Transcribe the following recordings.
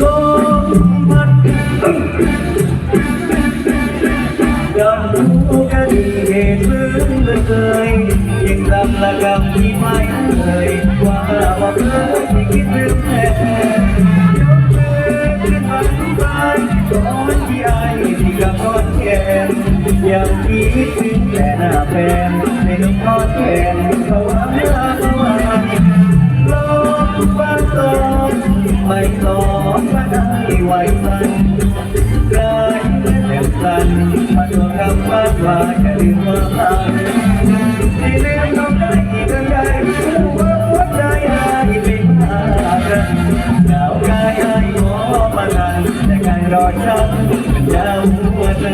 ลมพัดยอมรู้กันเหตุพื้นเคยยังจำละ ยังคิดถึงแต่หน้าแฟนในนุ่มก้อนแขนเขาว่าเมื่อเขาว่าลกบ้านตอไม่ตองมาได้ไหวมันไกลเจ็บกันมาตัวคำว่าว่าจะลืมว่าตายที่เลี้ยงน้องได้กันได้หัวใจหายเป็นหากันหนาวกายหายหัวมากันแต่กายรอช้ำเป็นยาวหัวใจ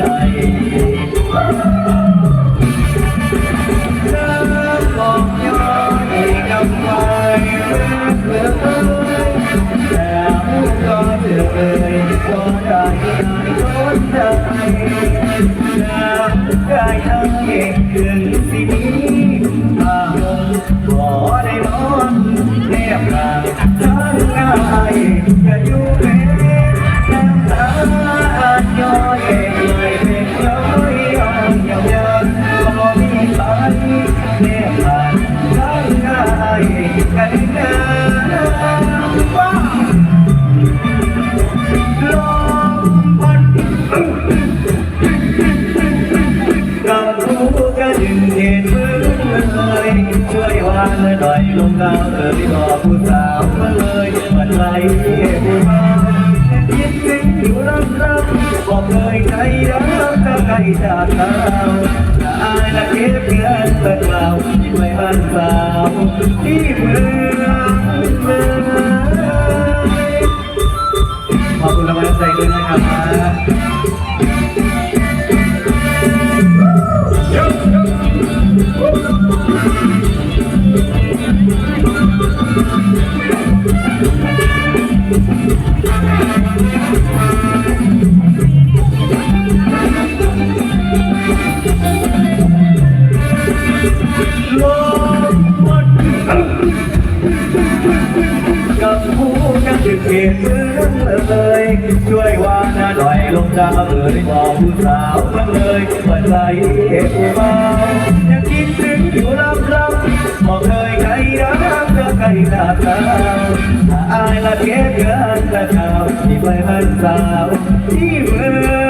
กายทั้งเก่งขึ้น ยวางหน่อยลงดาวเธอ่บอกผู้สาวมาเลยมันไหลผู้มาคิดถึงอยู่รับรับอกเลยใครรักจะใครจากเราละอายละเก็บเงินตะกล่าวที่ไม่บ้านสาวที่เมืองเลยขอบคุณรางวัลน้ำใจด้วยนะครับ กันถึงเหตุเมืองเลยช่วยว่าหน้าหน่อยลงดาวเอ่ยบอกผู้สาวมาเลยว่าใจเหตุมายังคิดถึงอยู่รับรับบอกเคยใครรักเธอใครจากเราถ้าอายละเก็บเงินละข่าวที่ไปมันสาวที่เมือง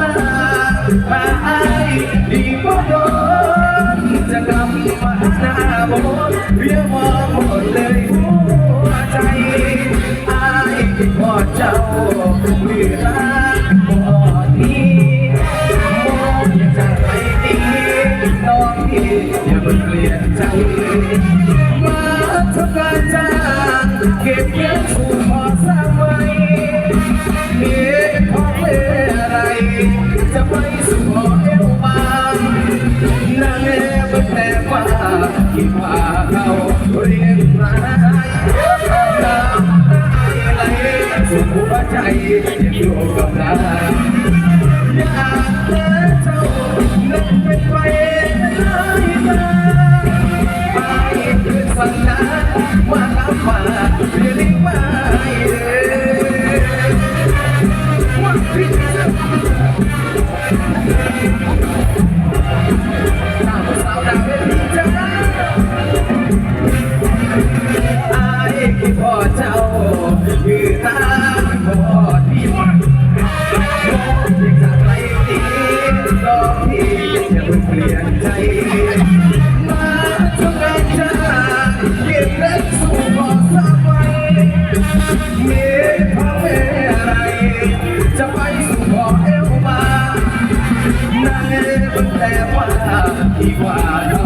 องอย่างจะไปดีน้องพี่อย่าเพิ่งเปลี่ยนใจมาทำการจ้างเก็บเงินสู่พอสร้างไว้มีของเล่อะไร จะไปสู่อเอวบางนางเอ๋บนแต่ฟ้าที่าเขาเรียนร้าไหล สู่หัวใจยังอยู่กับนาอยากเจอเจ้านั้นเป็นไฟได้ไหมไปคืนฝันนว่ารับมาเรียกไม่ว่าพี่จะตามสาวดังเป็นจ้าอายคิดพอเจ้าพิ่ง เปลี่ยนใจมาทำงานจ้าเก็บเล็กสู่บ่อสร้างไว้เมียพ่อแม่อะไรจะไปสู่บ่อเอวบางนั่นเองแต่ว่าที่ว่าเรา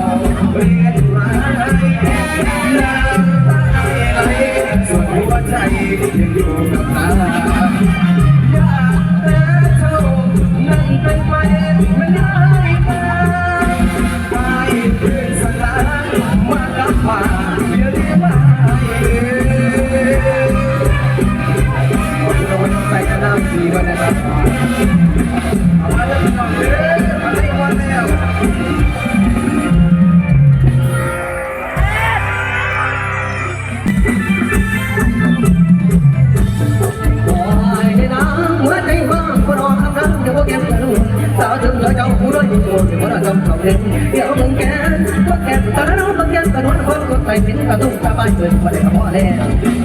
เรียนร้ายน้ำตาไหลส่วนหัวใจยังอยู่กับตาาผู้ด้วยตัวเดี๋ยวเราจำเขาเล่นเดี๋ยวมึงแกพวกแกตอนนั้นเราต้องแกตะนวนคนกดไปเป็นกระตุ้งตาบ้านเกิดมาได้ขอแน่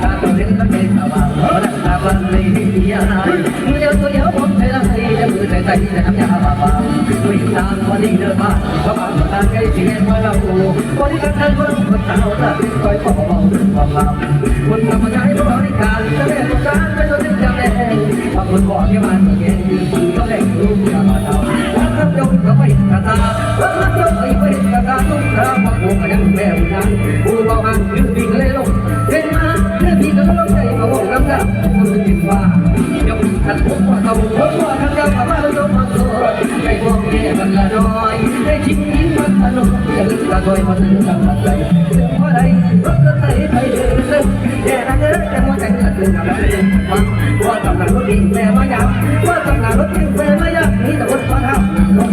ตาตัวเล่นก็เป็นตาบ้านเพราะนั่นตาบ้านเลยที่ยายมือเดียวตัวเดียวผมใช้ละให้จะมือใส่ใจจะทำยาบ้าบ้าวิ่งตามวันนี้เดินมาเขาบ้านตาใกล้ชิดมาเราวันนี้กันทันคนคนสาวตาเป็นคอยปอบเบาความลำคนทำใจบริการจะได้ต้องการไปจนถึงจำแดงบางคนบอกที่มันเก่งก็ได้รู้อย่ามาเด วงก็ยังแมวนั้นผู้ว่ามันยืนวิ่งเลยลงเห็นมาเรื่องที่ก็ต้องใจมาบอกน้ำตาคนจิตว่ายกขัดผมว่าเขาผมว่าทำยามาแล้วยกมาตัวไอ้พวกนี้มันละน้อยได้ชิงยิ้มมันอนุอย่าลืมกระโดยมันถึงกำลังใจเรื่องว่าใดรถก็ไหลไปเดินเล่นแย่นักเอ้ยแต่ว่าแต่งกันถึงกำลังใจว่าตำนานรถดิ่งแม่มายามว่าตำนานรถดิ่งแม่มายามนี่แต่คนฟ้าห้ามรถดิ่งดุลูกครูก็เดี๋ยวมาคอยลูกครูก็เดี๋ยวมาคอยลูกตำรวจต้องาไฟมาบุกมาดอกเอาเงินมาดุมาดอกเอาเงินมาดุถ้าดีลูกหลุดตัวนี่ใจใจเกียร์แก่แล้อย่ามองอย่าไมองว่ามันสวยอย่าได้ไม่มีใจไม่ด้วยมีใจมันเกินกว่าด้วยแต่เป็นคนมันยืนดีเดียวเดี๋ยวไปกับเดี๋ยวไปแล้วว่า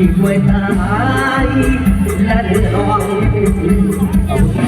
ที่มวยตายและเดินรองเอาบุญน